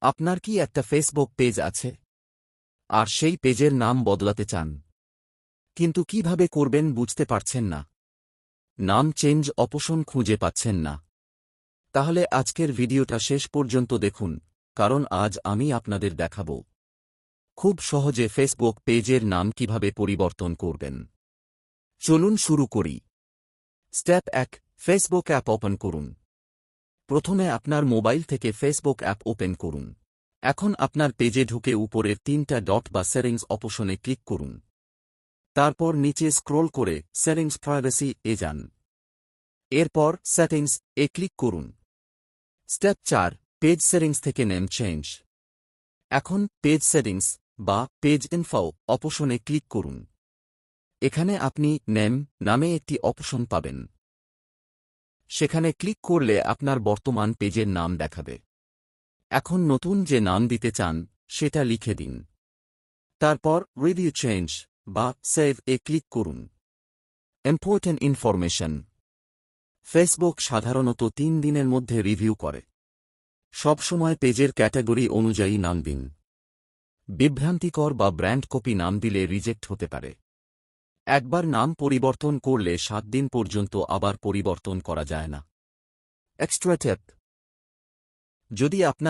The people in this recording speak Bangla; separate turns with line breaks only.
আপনার কি একটা ফেসবুক পেজ আছে? আর সেই পেজের নাম বদলাতে চান। কিন্তু কীভাবে করবেন বুঝতে পারছেন না। নাম চেঞ্জ অপশন খুঁজে পাচ্ছেন না। তাহলে আজকের ভিডিওটা শেষ পর্যন্ত দেখুন, কারণ আজ আমি আপনাদের দেখাব। খুব সহজে ফেসবুক পেজের নাম কীভাবে পরিবর্তন করবেন। চলুন শুরু করি। স্টেপ এক ফেসবুক অ্যাপ ওপেন করুন। প্রথমে আপনার মোবাইল থেকে ফেসবুক অ্যাপ ওপেন করুন। এখন আপনার পেজে ঢুকে উপরের তিনটা ডট বা সেরিংস অপশনে ক্লিক করুন। তারপর নিচে স্ক্রোল করে সেটিংস প্রাইভেসি এ যান। এরপর সেটিংস এ ক্লিক করুন। স্টেপ চার, পেজ সেটিংস থেকে নেম চেঞ্জ। এখন পেজ সেটিংস বা পেজ ইনফাও অপশনে ক্লিক করুন। এখানে আপনি নেম নামে একটি অপশন পাবেন। সেখানে ক্লিক করলে আপনার বর্তমান পেজের নাম দেখাবে। এখন নতুন যে নাম দিতে চান, সেটা লিখে দিন। তারপর রিভিউ চেঞ্জ বা সেভ এ ক্লিক করুন। ইম্পর্টেন্ট ইনফরমেশন ফেসবুক সাধারণত তিন দিনের মধ্যে রিভিউ করে। সবসময় পেজের ক্যাটাগরি অনুযায়ী নাম দিন। বিভ্রান্তিকর বা ব্র্যান্ড কপি নাম দিলে রিজেক্ট হতে পারে। একবার নাম পরিবর্তন করলে সাত দিন পর্যন্ত আবার পরিবর্তন করা যায় না। এক্সট্রা টেপ যদি আপনার